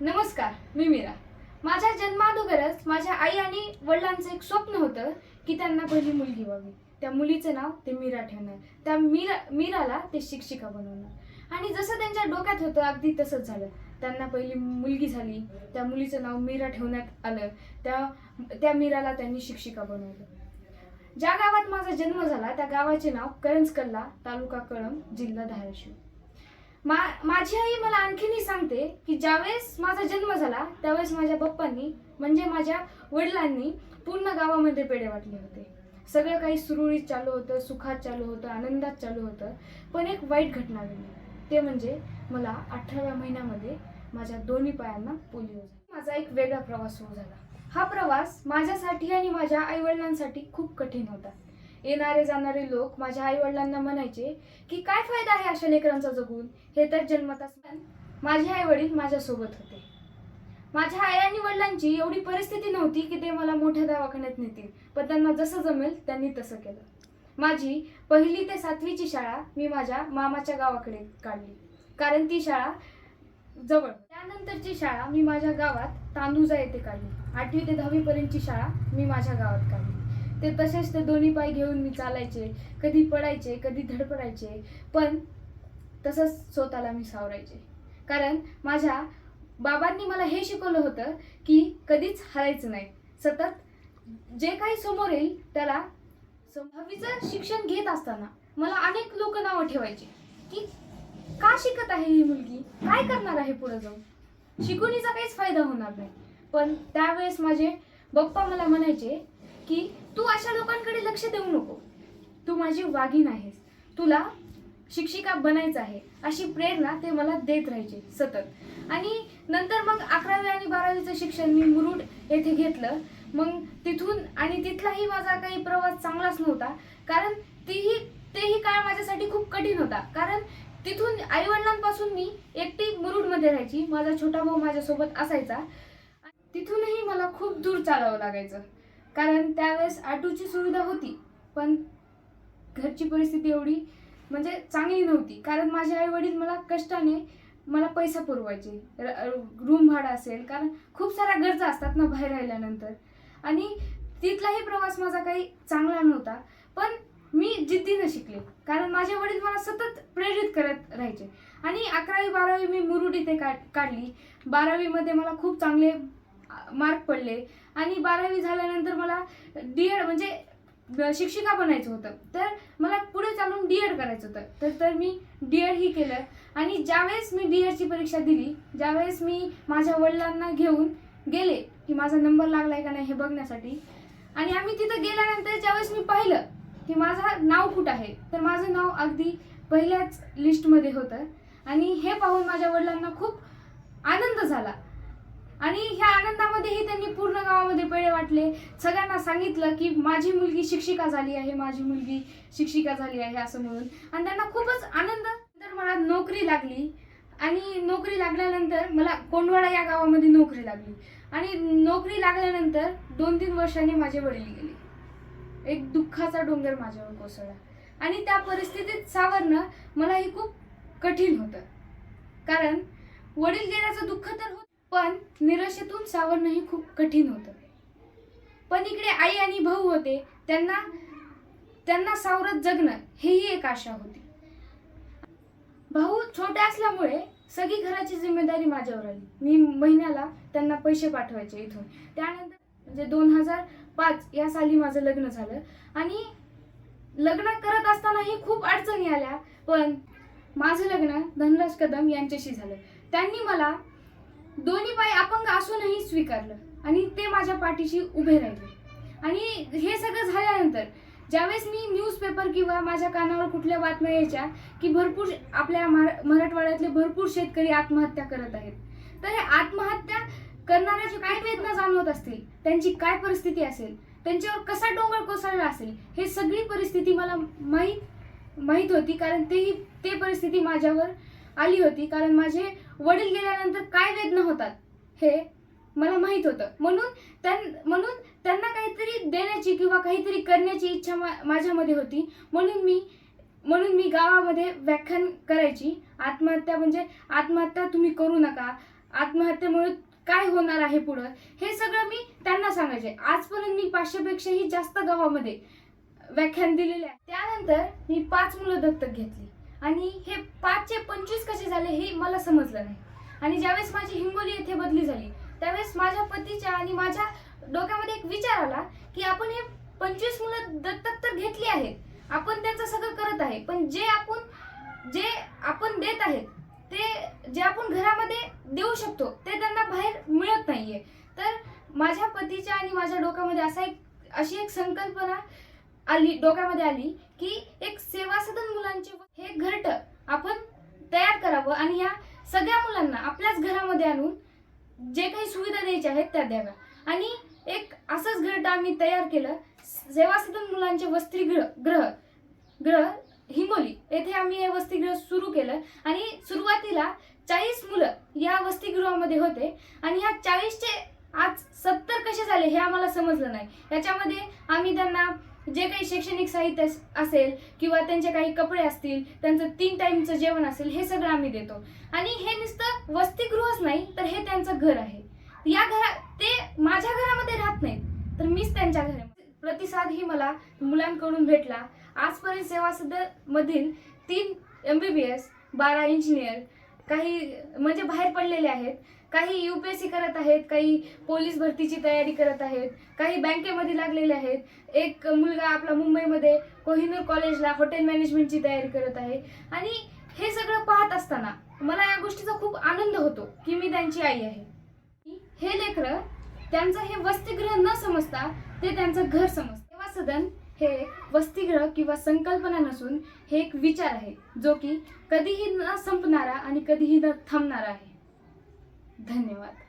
नमस्कार मी मीरा. माझ्या जन्माअगोदरच माझ्या आई आणि वडिलांचं एक स्वप्न होतं की त्यांना पहिली मुलगी व्हावी. त्या मुलीचं नाव ते मीरा ठेवणार. त्या मीरा मीराला ते शिक्षिका बनवणार. आणि जसं त्यांच्या डोक्यात होतं अगदी तसंच झालं. त्यांना पहिली मुलगी झाली. त्या मुलीचं नाव मीरा ठेवण्यात आलं. त्या त्या मीराला त्यांनी शिक्षिका बनवलं. ज्या गावात माझा जन्म झाला त्या गावाचे नाव करंजकल्ला तालुका कळंब जिल्हा धाराशिव. मा माझी आई मला आणखीनही सांगते की ज्यावेळेस माझा जन्म झाला त्यावेळेस माझ्या पप्पांनी म्हणजे माझ्या वडिलांनी पूर्ण गावामध्ये पेढे वाटले होते. सगळं काही सुरळीत चालू होतं सुखात चालू होतं आनंदात चालू होतं पण एक वाईट घटना घडली. ते म्हणजे मला अठराव्या महिन्यामध्ये माझ्या दोन्ही पायांना पोलिओ झाला. माझा एक वेगळा प्रवास सुरू झाला. हा प्रवास माझ्यासाठी आणि माझ्या आईवडिलांसाठी खूप कठीण होता. येणारे जाणारे लोक माझ्या आईवडिलांना म्हणायचे की काय फायदा आहे अशा लेकरांचा जगून? हे तर जन्मताच माझे आई वडील माझ्यासोबत होते. माझ्या आई आणि वडिलांची एवढी परिस्थिती नव्हती की ते मला मोठ्या दवाखान्यात नेतील पण त्यांना जसं जमेल त्यांनी तसं केलं. माझी पहिली ते सातवीची शाळा मी माझ्या मामाच्या गावाकडे काढली कारण ती शाळा जवळ. त्यानंतरची शाळा मी माझ्या गावात तांदुजा येथे काढली आठवी ते दहावीपर्यंतची शाळा मी माझ्या गावात काढली. ते तसेच ते दोन्ही पाय घेऊन मी चालायचे. कधी पडायचे कधी धडपडायचे. पण तसंच स्वतःला मी सावरायचे. कारण माझ्या बाबांनी मला हे शिकवलं होतं की कधीच हरायचं नाही. सतत जे काही समोर येईल त्याला संभावीचं शिक्षण घेत असताना मला अनेक लोक नावं ठेवायचे. की का शिकत आहे ही मुलगी? काय करणार आहे पुढे जाऊन? शिकवणीचा काहीच फायदा होणार नाही. पण त्यावेळेस माझे पप्पा मला म्हणायचे की तू अशा लोकांकडे लक्ष देऊ नको. तू माझी वाघीण आहेस. तुला शिक्षिका बनायचं आहे. अशी प्रेरणा ते मला देत राहायचे सतत. आणि नंतर मग अकरावी आणि बारावीचं शिक्षण मी मुरुड येथे घेतलं. मग तिथून आणि तिथलाही माझा काही प्रवास चांगलाच नव्हता. कारण तीही तेही काळ माझ्यासाठी खूप कठीण होता. कारण तिथून आईवडिलांपासून मी एकटी मुरुडमध्ये राहायची. माझा छोटा भाऊ माझ्यासोबत असायचा. तिथूनही मला खूप दूर चालावं लागायचं. कारण त्यावेळेस ऑटोची सुविधा होती. पण घरची परिस्थिती एवढी म्हणजे चांगली नव्हती. कारण माझे आई वडील मला कष्टाने मला पैसा पुरवायचे. रूम भाडं असेल. कारण खूप साऱ्या गरजा असतात ना बाहेर राहिल्यानंतर. आणि तिथलाही प्रवास माझा काही चांगला नव्हता. पण मी जिद्दीनं शिकले. कारण माझे वडील मला सतत प्रेरित करत राहायचे. आणि अकरावी बारावी मी मुरुड इथे काढ काढली. बारावीमध्ये मला खूप चांगले मार्क पडले. आणि बारावी झाल्यानंतर मला डी एड म्हणजे शिक्षिका बनायचं होतं. तर मला पुढे चालून डी एड करायचं होतं. तर तर मी डी एड ही केलं. आणि ज्यावेळेस मी डी एडची परीक्षा दिली ज्यावेळेस मी माझ्या वडिलांना घेऊन गेले की माझा नंबर लागलाय का नाही हे बघण्यासाठी आणि आम्ही तिथं गेल्यानंतर ज्यावेळेस मी पाहिलं की माझं नाव कुठं आहे तर माझं नाव अगदी पहिल्याच लिस्टमध्ये होतं. आणि हे पाहून माझ्या वडिलांना खूप आनंद झाला. आणि ह्या आनंदामध्ये हे वाटले. सगळ्यांना सांगितलं की माझी मुलगी शिक्षिका झाली आहे माझी मुलगी शिक्षिका झाली आहे असं म्हणून. आणि त्यांना खूपच आनंद. तर मला नोकरी लागली. आणि नोकरी लागल्यानंतर मला कोंडवाडा या गावामध्ये नोकरी लागली. आणि नोकरी लागल्यानंतर दोन तीन वर्षांनी माझे वडील गेले. एक दुःखाचा डोंगर माझ्यावर कोसळला. आणि त्या परिस्थितीत सावरणं मलाही खूप कठीण होतं. कारण वडील गेल्याचं दुःख तर होत पण निराशेतून सावरणंही खूप कठीण होतं. पण इकडे आई आणि भाऊ होते त्यांना त्यांना सावरत जगणं हेही एक आशा होती. भाऊ छोट्या असल्यामुळे सगळी घराची जिम्मेदारी माझ्यावर आली. मी महिन्याला त्यांना पैसे पाठवायचे इथून. त्यानंतर म्हणजे दोन हजार पाच या साली माझं लग्न झालं. आणि लग्न करत असतानाही खूप अडचणी आल्या पण माझं लग्न धनराज कदम यांच्याशी झालं. त्यांनी मला दोन्ही पाय अपंग असूनही स्वीकारलं. आणि ते माझ्या पाठीशी उभे राहिले. आणि हे सगळं झाल्यानंतर ज्यावेळेस मी न्यूजपेपर किंवा माझ्या कानावर कुठल्या बातम्या यायच्या की भरपूर आपल्या महा मराठवाड्यातले भरपूर शेतकरी आत्महत्या करत आहेत. तर हे आत्महत्या करणाऱ्याची काय वेदना जाणवत असतील त्यांची काय परिस्थिती असेल त्यांच्यावर कसा डोंगर कोसळला असेल हे सगळी परिस्थिती मला माहीत माहीत होती कारण तेही ते परिस्थिती माझ्यावर आली होती कारण माझे वडील गेल्यानंतर काय वेदना होतात हे मला माहीत होतं. म्हणून त्यां म्हणून त्यांना काहीतरी देण्याची किंवा काहीतरी करण्याची इच्छा मा माझ्यामध्ये होती. म्हणून मी म्हणून मी गावामध्ये व्याख्यान करायची. आत्महत्या म्हणजे आत्महत्या तुम्ही करू नका. आत्महत्येमुळे काय होणार आहे पुढं? हे सगळं मी त्यांना सांगायचे. आजपर्यंत मी पाचशेपेक्षाही जास्त गावामध्ये व्याख्यान दिलेले आहे. त्यानंतर मी पाच मुलं दत्तक घेतली. आणि हे पाचशे पंचवीस कसे झाले हे मला समजलं नाही. आणि ज्यावेळेस माझी हिंगोली येथे बदली झाली त्यावेळेस माझ्या पतीच्या आणि माझ्या डोक्यामध्ये एक विचार आला की आपण हे पंचवीस मुलं दत्तक तर घेतली आहेत. आपण त्यांचं सगळं करत आहे. पण जे आपण जे आपण देत आहेत ते जे आपण घरामध्ये देऊ शकतो ते त्यांना बाहेर मिळत नाहीये. तर माझ्या पतीच्या आणि माझ्या डोक्यामध्ये असा एक अशी एक संकल्पना आली डोक्यामध्ये आली की एक सेवा सदन मुलांचे हे घरट आपण तयार करावं आणि या सगळ्या मुलांना आपल्याच घरामध्ये आणून जे काही सुविधा द्यायच्या आहेत त्या द्याव्या. आणि एक असंच घरट आम्ही तयार केलं. सेवासदन मुलांचे वसतिगृह ग्रह ग्रह हिंगोली येथे आम्ही हे वसतिगृह सुरू केलं. आणि सुरुवातीला चाळीस मुलं या वसतिगृहामध्ये होते. आणि ह्या चाळीसचे आज सत्तर कसे झाले हे आम्हाला समजलं नाही. याच्यामध्ये आम्ही त्यांना जे काही शैक्षणिक साहित्य असेल किंवा त्यांचे काही कपडे असतील त्यांचं तीन टाईमचं जेवण असेल हे सगळं आम्ही देतो. आणि हे नुसतं वसतिगृहच नाही तर हे त्यांचं घर आहे. या घरा ते माझ्या घरामध्ये राहत नाहीत तर मीच त्यांच्या घरामध्ये प्रतिसादही मला मुलांकडून भेटला. आजपर्यंत सेवा मधील तीन एम बी बी एस बारा इंजिनियर काही म्हणजे बाहेर पडलेले आहेत. काही यू पी एस सी करत आहेत काही पोलीस भरतीची तयारी करत आहेत काही बँकेमध्ये लागलेले आहेत. एक मुलगा आपला मुंबईमध्ये कोहिनूर कॉलेजला हॉटेल मॅनेजमेंटची तयारी करत आहे. आणि हे सगळं पाहत असताना मला या गोष्टीचा खूप आनंद होतो की मी त्यांची आई आहे. हे लेकरं त्यांचं हे वसतिगृह न समजता ते त्यांचं घर समजतं. तेव्हा सदन हे वसतिगृह किंवा संकल्पना नसून हे एक विचार आहे जो की कधीही न संपणारा आणि कधीही न थांबणारा आहे. धन्यवाद.